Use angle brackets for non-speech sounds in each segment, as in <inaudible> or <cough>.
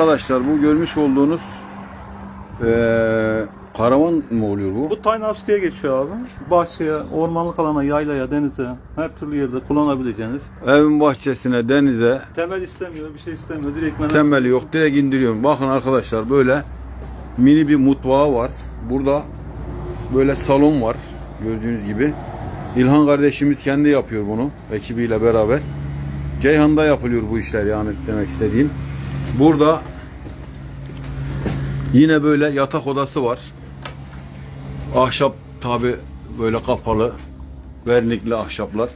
Arkadaşlar bu görmüş olduğunuz eee karavan mı oluyor bu? Bu tiny house diye geçiyor abi. Bahçeye, ormanlık alana, yaylaya, denize her türlü yerde kullanabileceğiniz. Evin bahçesine, denize Temel istemiyor, bir şey istemiyor. Direkt ben temeli yok. Direkt indiriyorum. Bakın arkadaşlar böyle mini bir mutfağı var. Burada böyle salon var. Gördüğünüz gibi. İlhan kardeşimiz kendi yapıyor bunu ekibiyle beraber. Ceyhan'da yapılıyor bu işler yani demek istediğim. Burada yine böyle yatak odası var. Ahşap tabi böyle kapalı vernikli ahşaplar.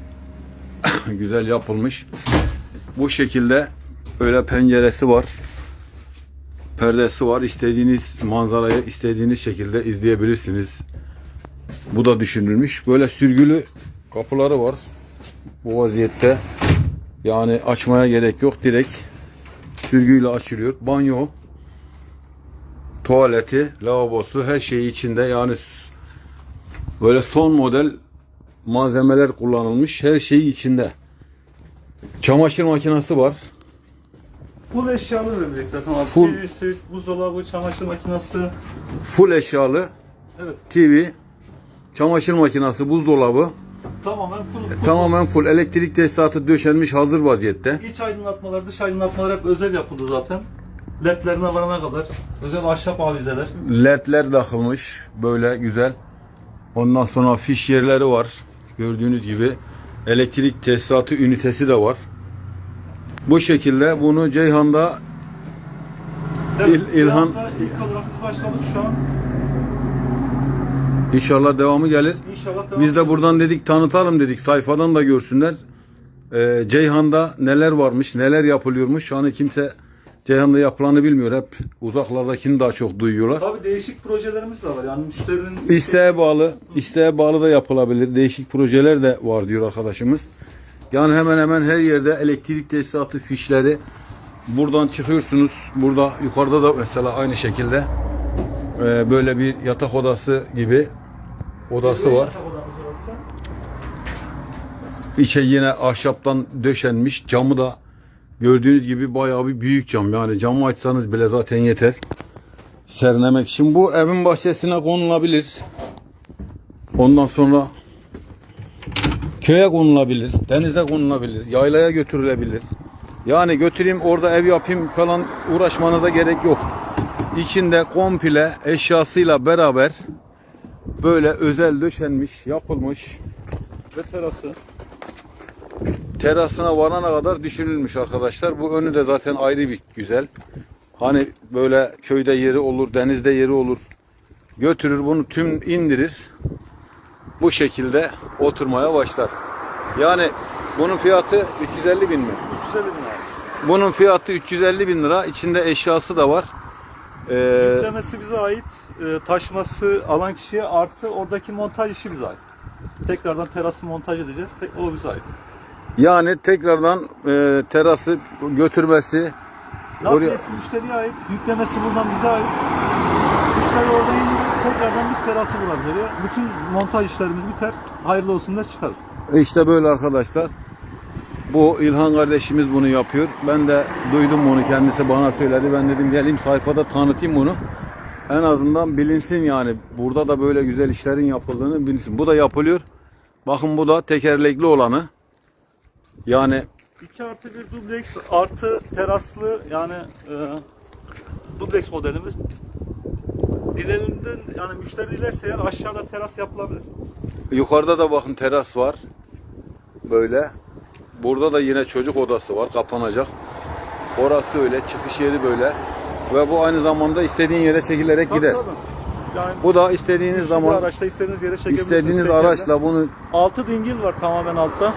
<coughs> Güzel yapılmış. Bu şekilde böyle penceresi var. Perdesi var. İstediğiniz manzarayı istediğiniz şekilde izleyebilirsiniz. Bu da düşünülmüş. Böyle sürgülü kapıları var. Bu vaziyette. Yani açmaya gerek yok. Direkt sürgüyle açılıyor. Banyo, tuvaleti, lavabosu her şeyi içinde. Yani böyle son model malzemeler kullanılmış. Her şeyi içinde. Çamaşır makinesi var. full eşyalı verilecek zaten abi. Full. TV'si, buzdolabı, çamaşır makinesi. Full eşyalı Evet. TV, çamaşır makinesi, buzdolabı Tamamen full. full. tamamen full elektrik tesisatı döşenmiş hazır vaziyette. İç aydınlatmalar, dış aydınlatmalar hep özel yapıldı zaten. LED'lerine varana kadar. Özel ahşap avizeler. ledler takılmış böyle güzel. Ondan sonra fiş yerleri var. Gördüğünüz gibi elektrik tesisatı ünitesi de var. Bu şekilde bunu Ceyhan'da Evet, İl- İlhan- ilk olarak biz başladık şu an. İnşallah devamı gelir. İnşallah devam Biz de buradan dedik tanıtalım dedik sayfadan da görsünler. Ee, Ceyhan'da neler varmış, neler yapılıyormuş. Hani kimse Ceyhan'da yapılanı bilmiyor. Hep uzaklardakini daha çok duyuyorlar. Tabii değişik projelerimiz de var. Yani müşterinin İsteğe bağlı, isteğe bağlı da yapılabilir. Değişik projeler de var diyor arkadaşımız. Yani hemen hemen her yerde elektrik tesisatı fişleri buradan çıkıyorsunuz. Burada yukarıda da mesela aynı şekilde e, böyle bir yatak odası gibi odası var. İçe yine ahşaptan döşenmiş. Camı da gördüğünüz gibi bayağı bir büyük cam. Yani camı açsanız bile zaten yeter. Serinlemek için. Bu evin bahçesine konulabilir. Ondan sonra köye konulabilir. Denize konulabilir. Yaylaya götürülebilir. Yani götüreyim orada ev yapayım falan uğraşmanıza gerek yok. İçinde komple eşyasıyla beraber böyle özel döşenmiş, yapılmış Ve terası. terasına varana kadar düşünülmüş arkadaşlar. Bu önü de zaten ayrı bir güzel. Hani böyle köyde yeri olur, denizde yeri olur. Götürür bunu tüm indirir. Bu şekilde oturmaya başlar. Yani bunun fiyatı 350 bin mi? 350 bin abi. Bunun fiyatı 350 bin lira. İçinde eşyası da var. Ee, Yüklemesi bize ait. e, taşıması alan kişiye artı oradaki montaj işi bize ait. Tekrardan terası montaj edeceğiz. Tek, o bize ait. yani tekrardan e, terası götürmesi Nakliyesi müşteriye ait. Yüklemesi buradan bize ait. Müşteri orada indir. Tekrardan biz terası oraya. Bütün montaj işlerimiz biter. Hayırlı olsun der çıkarız. İşte böyle arkadaşlar. Bu İlhan kardeşimiz bunu yapıyor. Ben de duydum bunu kendisi bana söyledi. Ben dedim geleyim sayfada tanıtayım bunu. En azından bilinsin yani. Burada da böyle güzel işlerin yapıldığını bilinsin. Bu da yapılıyor. Bakın bu da tekerlekli olanı. Yani 2 artı 1 dubleks artı teraslı yani e, dubleks modelimiz. Dilerinden yani müşteri dilerse eğer aşağıda teras yapılabilir. yukarıda da bakın teras var. Böyle. Burada da yine çocuk odası var. Kapanacak. Orası öyle. Çıkış yeri böyle. Ve bu aynı zamanda istediğin yere çekilerek Tabii, gider. tabii. Yani Bu da istediğiniz zaman araçla istediğiniz yere çekebilirsiniz. istediğiniz araçla bunu Altı dingil var tamamen altta.